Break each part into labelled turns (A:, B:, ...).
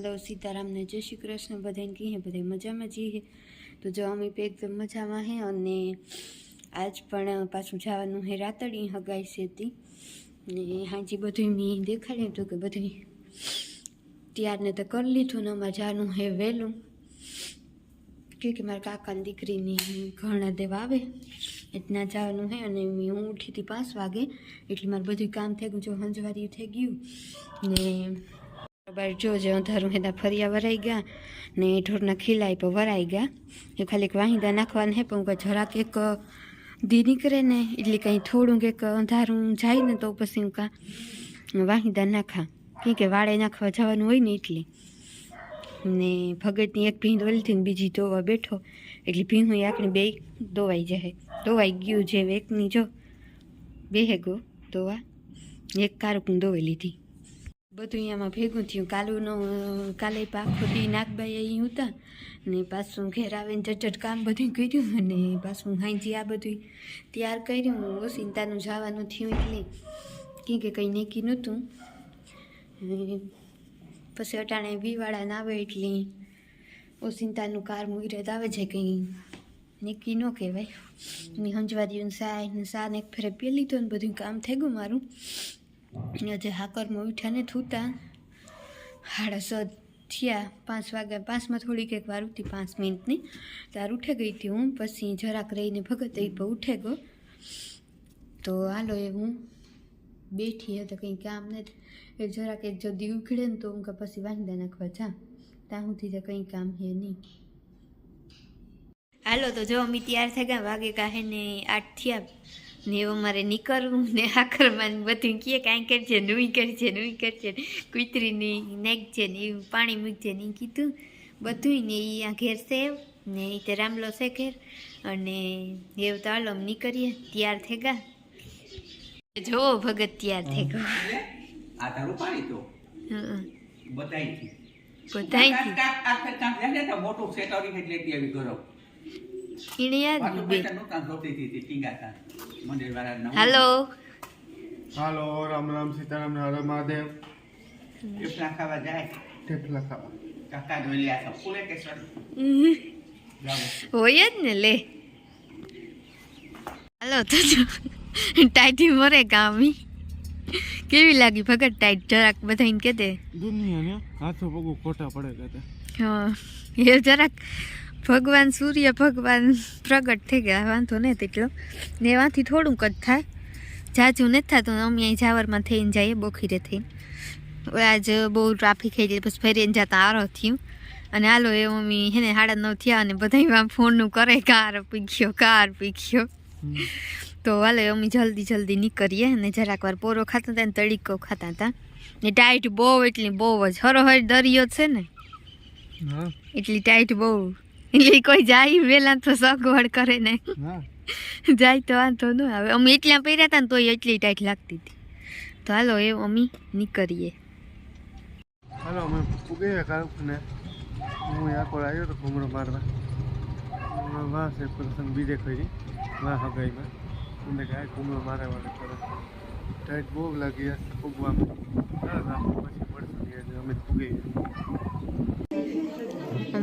A: Hello, સીતારામને જય શ્રી કૃષ્ણ, બધાને કહીએ બધા મજામાં જઈએ. તો જો અમે એકદમ મજામાં હે અને આજ પણ પાછું જવાનું હે રાતડી હગાઈ હતી ને હાજી બધું મેં દેખાડ્યું હતું કે બધું ત્યારને તો કરી લીધું ને અમારે જવાનું હે વહેલું. કે કે મારા કાકાની દીકરીની ઘણા દેવા આવે, એટલા જવાનું હે અને હું ઉઠી હતી પાંચ વાગે, એટલે મારું બધું કામ થઈ ગયું, જો હંજવારી થઈ ગયું. ને બરાબર જો જે અંધારું હેદા ફરિયા વરાઈ ગયા ને ઢોરના ખીલાઈ પર વરાઈ ગયા. એ ખાલી વાહિંદા નાખવાના હે, પણ જરાક એક દી નીકળે ને એટલે કંઈ થોડુંક એક અંધારું જાય ને તો પછી હું કાં વાહિંદા નાખા. કેમ કે વાળે નાખવા જવાનું હોય ને એટલે. ને ભગતની એક ભીંડ વળીથી ને બીજી ધોવા બેઠો, એટલે ભીંડું આકડી બે ધોવાઈ જાય. ધોવાઈ ગયું જે એકની જો બેહે ગો ધોવા એક કારકું ધોવાઈ લીધી. બધું અહીંયામાં ભેગું થયું. કાલુનો કાલે પાખો દી નાગબાઈ અહીં હતા ને પાછું ઘેર આવીને ચટચટ કામ બધું કર્યું અને પાછું હાંજી આ બધું તૈયાર કર્યું. ઓસિંતાનું જવાનું થયું એટલે કે કંઈ નક્કી નહોતું. પછી અટાણે બીવાળા ના આવે એટલે ઓસિંતાનું કાર મુરત આવે છે કંઈ નક્કી ન કહેવાય. ને હંજવારીયું સાય ને સા ને ફેરે પી લીધો ને બધું કામ થઈ ગયું મારું. આજે હાકરમાં ઉઠ્યા ને થૂતા, સાડા સ થયા, પાંચ વાગ્યા પાંચમાં થોડીક એક વાર ઉઠી, પાંચ મિનિટની. તાર ઉઠે ગઈ હતી હું, પછી જરાક રહીને ભગત એ પર ઉઠે ગયો. તો હાલો એ હું બેઠી હતી, કંઈ કામ નથી. એ જરાક એક જો દી ઉખડે ને તો હું કે પછી વાંદા નાખવા જા ત્યાં સુધી તો કંઈ કામ હે નહીં. હાલો તો જો અમે તૈયાર થઈ ગયા વાગે કાહે ને આઠ થયા. ને એવું મારે નીકળવું ને આખરમાં બધું કહે કાંઈ કરજે નુઈ કરજે નુઈ કરજે કૂતરીની નાખજે ને એવું પાણી મૂકજે ને કીધું બધું ને એ આ ઘેર સેવ ને એ તે રામલો છે ઘેર અને એવું તો હાલો નીકળીએ તૈયાર થઈ ગયા જો ભગત તૈયાર થઈ ગયો
B: આ તારું પાણી તો ને તો મોટું સેટરી એટલે આવી ગરમ
A: હાલો
C: હાલો રામ રામ સીતારામ ને હર મહાદેવ
B: થેપલા ખાવા જાય
C: ઠેકલા ખાવા
B: કાકા જોઈ લે આ ફૂલે કે
A: હોય જ ને લે હાલો તો ટાઈટી મરે ગામી કેવી લાગી ભગત ટાઈટ જરાક બધાને કે દે
C: દુનિયાને હાથો પગો ખોટા પડે કે
A: હા એ જરાક ભગવાન સૂર્ય ભગવાન પ્રગટ થઈ ગયા વાંધો નહીં તેટલો. ને એમાંથી થોડુંક જ થાય. જાજું નથી થતું અમે અહીં જાવરમાં થઈને જઈએ બોખીરે થઈને. આજ બહુ ટ્રાફિક થઈ જાય પછી ફરીને જતા આરો થયું. અને હાલો એ મમ્મી હે ને સાડા નવ થયા અને બધા ફોનનું કરે કાર પીખ્યો કાર પીખ્યો તો હાલો અમે જલ્દી જલ્દી નીકળીએ અને જરાક વાર પોરો ખાતા હતા ને તળીકો ખાતા હતા. ને ટાઈટ બહુ એટલી બહુ જ. હરોહર દરિયો છે ને. એટલી ટાઈટ બહુ. એટલે કોઈ જાય વેલા તો સગવડ કરે ને. જાય તો વાંધો ન આવે. અમે એટલા પહેર્યા હતા ને તોય એટલી ટાઈટ લાગતી હતી. તો હાલો એ અમે નીકળીએ.
C: હાલો અમે પૂગી કારક ને હું આકોર આવ્યો તો ઘૂમડો મારવા. વાહ છે પ્રસંગ બીજે કરી વાહ હગાઈમાં. મને કાંઈ ઘૂમડો મારા વાળે કરે. ટાઈટ બહુ લાગી રાખો પછી પડશે અમે અમે પૂગી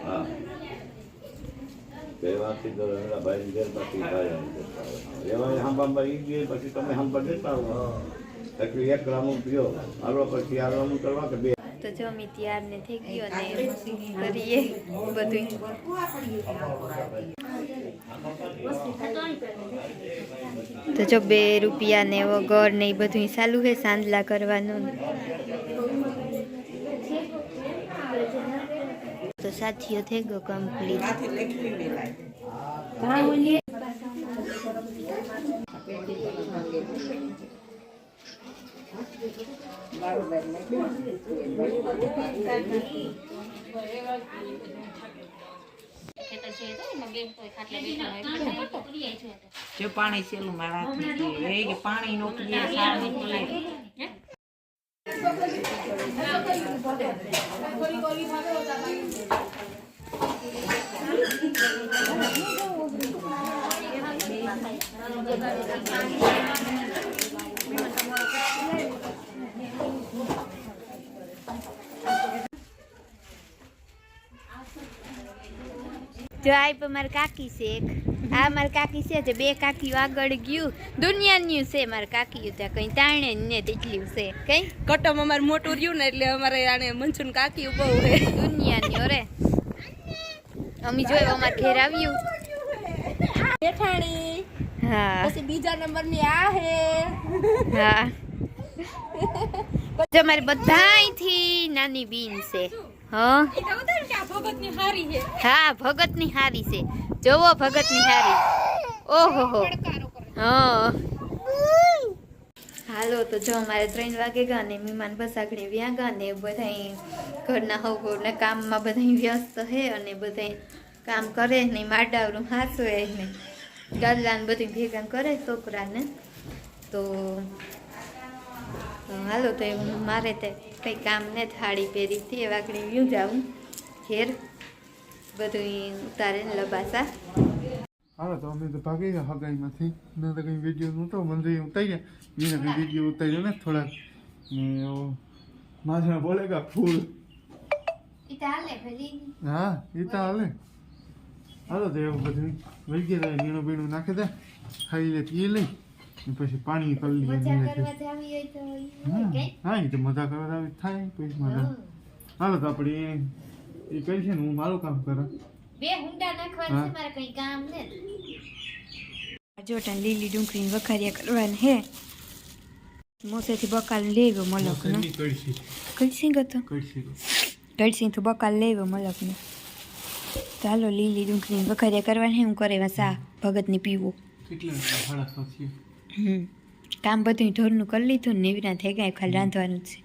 D: હા બે વાતથી તો એના ભાઈ ઘેર પછી ભાઈ એવા હોય. હાંભામાં ઈ ગયે પછી તમે હાંભા દેતા હો એટલે એક રામું પીઓ. હાલવા પછી આ રામું કરવા કે બે.
A: તો જો અમે તૈયાર ને થઈ ગયો અને કરીએ બધું તો જો બે રૂપિયા ને વગર ને એ બધું ચાલુ છે સાંજલા કરવાનું. તો સાથીઓ થઈ ગયો કમ્પ્લીટ
E: જો પાણી છેલ્લું મારા એ કે પાણી નો Thank સાર
A: જો આ પણ મારી કાકી છે એક. આ મારા કાકી છે જે બે કાકીઓ આગળ ગયું. દુનિયાનું છે મારા કાકીઓ ત્યાં કઈ તાણે ને તેટલું છે. કઈ?
F: કટમ અમારે મોટું રહ્યું ને એટલે અમારે આને મંચુન કાકી બહુ હે
A: દુનિયાની રે અમે જોયું અમાર ઘેર આવ્યું.
F: જેઠાણી
A: હા.
F: પછી બીજા નંબરની આ હે.
A: હા. જો મારી બધાયથી નાની બીન છે. હા?
F: હે
A: હા ભગતની હારી છે. જોવો ભગતની હારી. ઓહો હો. હા. હાલો, તો જો અમારે ત્રણ વાગે ગયા ને મહેમાન બસાકડી વ્યા ગયા ને બધા ઘરના હવ ને કામમાં બધા વ્યસ્ત હે અને બધા કામ કરે ને માડાવરું હાસવે ને ગાદલાને બધું ભેગા કરે છોકરાને. તો હાલો તો એવું મારે તે કંઈ કામ ને થાળી પહેરી હતી એ વાગડી વ્યૂ જાઉં. ઘેર બધું ઉતારે ને લબાસા.
C: હાલો તો અમે તો ભાગી ગયા હગાઈમાંથી. મેં તો કંઈ વીડિયો નહોતો મંદિર ગયા મેં કંઈ વીડિયો ઉતાર્યો ને થોડાક. ને માથે બોલેગા ફૂલ. હા એ તો હાલે. હાલો તો એવું બધું. વહી ગયા તા નીણું બીણું નાખી દે. ખાઈ લે પી લઈ પછી પાણી કરી લઈએ હા હા એ તો મજા કરવા આવી થાય પછી મજા. હાલો તો આપણે એ એ છે ને હું મારું કામ કરું.
A: બે હુંડા નાખવાનું છે મારે કઈ કામ ને જોટા લીલી ડુંગળી વખારિયા કરવાની હે. મોસેથી બકાલ લેવ્યો મલક નો
C: કડશી
A: કઈસી ગતો
C: કડશી
A: ગળસી તો? બકાલ લેવ્યો મલક નો ચાલો લીલી ડુંગળી વખારિયા કરવાની હે હું કરે સા ભગતની પીવો.
C: કેટલા
A: કામ બધું ઢોરનું કરી લીધું ને એવી ના થઈ ગયા ખાલી રાંધવાનું છે.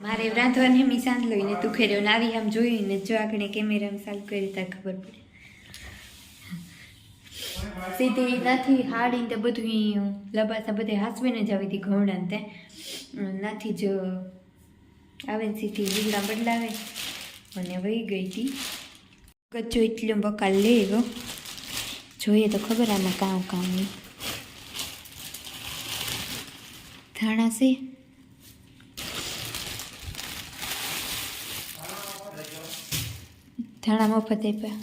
A: મારે રાંધવાની એમ સાંજ લઈને તું ખેડ્યો ને આવી આમ જોઈને જો આગળ કેમેરામાં સારું કરી ત્યાં ખબર પડે. સીધી નથી હાડીને તે બધું લબાસા બધે હાસવીને જ આવી હતી ઘઉંડાને તે. નાથી જ આવે ને સીધી લીલા બદલાવે અને વહી ગઈ હતી કચ્ચો એટલો બકાલ લે ગયો. જોઈએ તો ખબર આમાં કામ કામ નહીં. ધાણા છે? ધાણા મફત આપ્યા.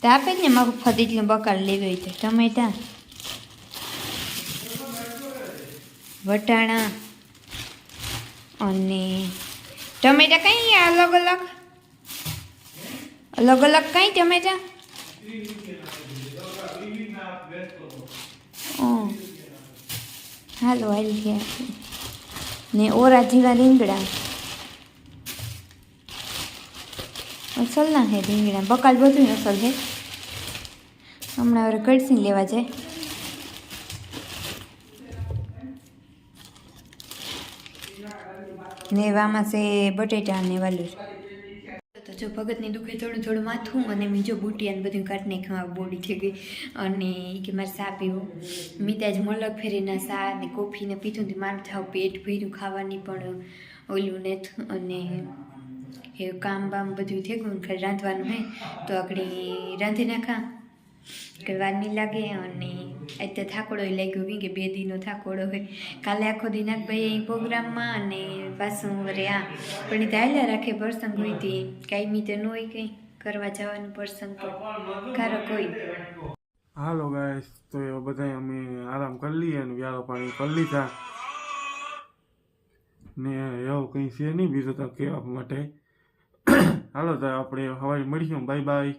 A: તો આપે ને મફત એટલું બકાલ લેવી હોય તો. ટમેટા વટાણા અને ટમેટા કઈ અલગ અલગ? અલગ અલગ કઈ ટમેટા? હાલો આવી ગયા ને ઓરા જેવા રીંગણા. અસલ ના હે રીંગણા. બકાલ બધું અસલ હે. હમણાં હવે કડસી લેવા જાય. ને વામાં છે બટેટા ને વાલું. જો ભગતની દુખે થોડું થોડું માથું અને બીજો અને બધું કાટ નાખ્યું બોડી થઈ ગઈ. અને કે મારે સા પીવું. જ મલક ફેરીના સા ને કોફીને પીધું તે મારું થાવ પેટ ભર્યું ખાવાની પણ ઓલું ને અને એ કામ બામ બધું થઈ ગયું ખાલી રાંધવાનું હે, તો આગળ રાંધી નાખા. કે વાર નહીં લાગે અને અત્યારે થાકોડો લાગ્યો કેમ કે બે દીનો થાકોડો હોય. કાલે આખો દિન ભાઈ અહીં પ્રોગ્રામમાં અને પાછું વરે આ. પણ એ ધાયલા રાખે પ્રસંગ હોય તે. કાંઈ તો ન હોય કંઈ. કરવા જવાનું પ્રસંગ પણ ખારો કોઈ.
C: હાલો ગાઈસ, તો એ બધા અમે આરામ કરી લઈએ અને વ્યારો પાણી કરી લીધા. ને એવું કંઈ છે નહીં બીજું તો કહેવા માટે. હાલો તો આપણે હવાઈ મળીશું. Bye bye.